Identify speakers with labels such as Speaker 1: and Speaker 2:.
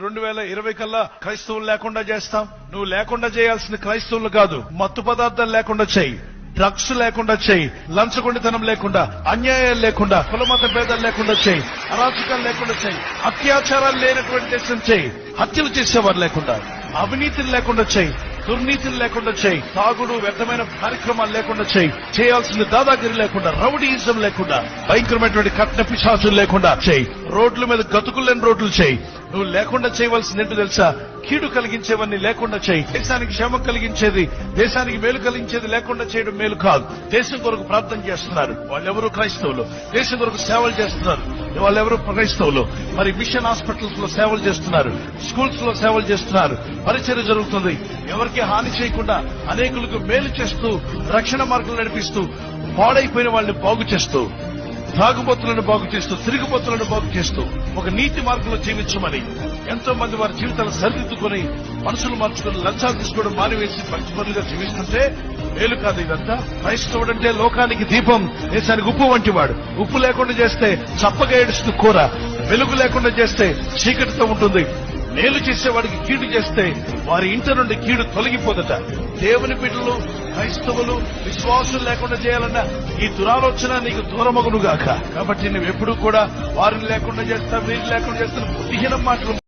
Speaker 1: రెండు వేల ఇరవై కల్లా క్రైస్తవులు లేకుండా చేస్తాం. నువ్వు లేకుండా చేయాల్సిన క్రైస్తవులు కాదు. మత్తు పదార్థాలు లేకుండా చేయి. డ్రగ్స్ లేకుండా చేయి. లంచగొండితనం లేకుండా అన్యాయాలు లేకుండా కులమత భేదాలు లేకుండా చేయి. అరాచకాలు లేకుండా చేయి. అత్యాచారాలు లేనటువంటి దేశం చేయి. హత్యలు చేసేవారు లేకుండా అవినీతిని లేకుండా చేయి. దుర్నీతిని లేకుండా చేయి. తాగుడు వ్యర్థమైన కార్యక్రమాలు లేకుండా చేయి. చేయాల్సిన దాదాగిరి లేకుండా రౌడీయిజం లేకుండా భయంకరమైనటువంటి కట్న పిశాచులు లేకుండా చేయి. రోడ్ల మీద గతుకులేని రోడ్లు చేయి. నువ్వు లేకుండా చేయవలసింది ఏంటో తెలుసా? కీడు కలిగించేవన్నీ లేకుండా చేయి. దేశానికి క్షేమం కలిగించేది దేశానికి మేలు కలిగించేది లేకుండా చేయడం మేలు కాదు. దేశం కొరకు ప్రార్థన చేస్తున్నారు. వాళ్ళెవరూ క్రైస్తవులు. దేశం కొరకు సేవలు చేస్తున్నారు. వాళ్ళెవరు క్రైస్తవులు మరి మిషన్ హాస్పిటల్స్లో సేవలు చేస్తున్నారు. స్కూల్స్లో సేవలు చేస్తున్నారు. పరిచర్య జరుగుతుంది. ఎవరికి హాని చేయకుండా అనేకులకు మేలు చేస్తూ రక్షణ మార్గం నడిపిస్తూ పాడైపోయిన వాళ్ళని బాగు చేస్తూ తాగుబోతులను బాగు చేస్తూ తిరుగుబోతులను బాగు చేస్తూ ఒక నీతి మార్గంలో జీవించమని ఎంతో మంది వారి జీవితాలు సరిదిద్దుకుని మనసులు మార్చుకుని లంచాలు తీసుకోవడం మానివేసి మంచి పనులుగా జీవిస్తుంటే మేలు కాదు ఇదంతా. క్రైస్తవుడంటే లోకానికి దీపం వేసానికి ఉప్పు వంటి వాడు. ఉప్పు లేకుండా చేస్తే చప్పగా ఏడుస్తూ కూర. వెలుగు లేకుండా చేస్తే చీకటితో ఉంటుంది. మేలు చేసేవాడికి కీడు చేస్తే వారి ఇంటి నుండి కీడు తొలగిపోదట. దేవుని బిడ్డలు క్రైస్తవులు విశ్వాసం లేకుండా చేయాలన్న ఈ దురాలోచన నీకు దూరమగునుగాక. కాబట్టి నువ్వు ఎప్పుడు కూడా వారిని లేకుండా చేస్తా వీరిని లేకుండా చేస్తాను బుద్ధిహీనం మాటలు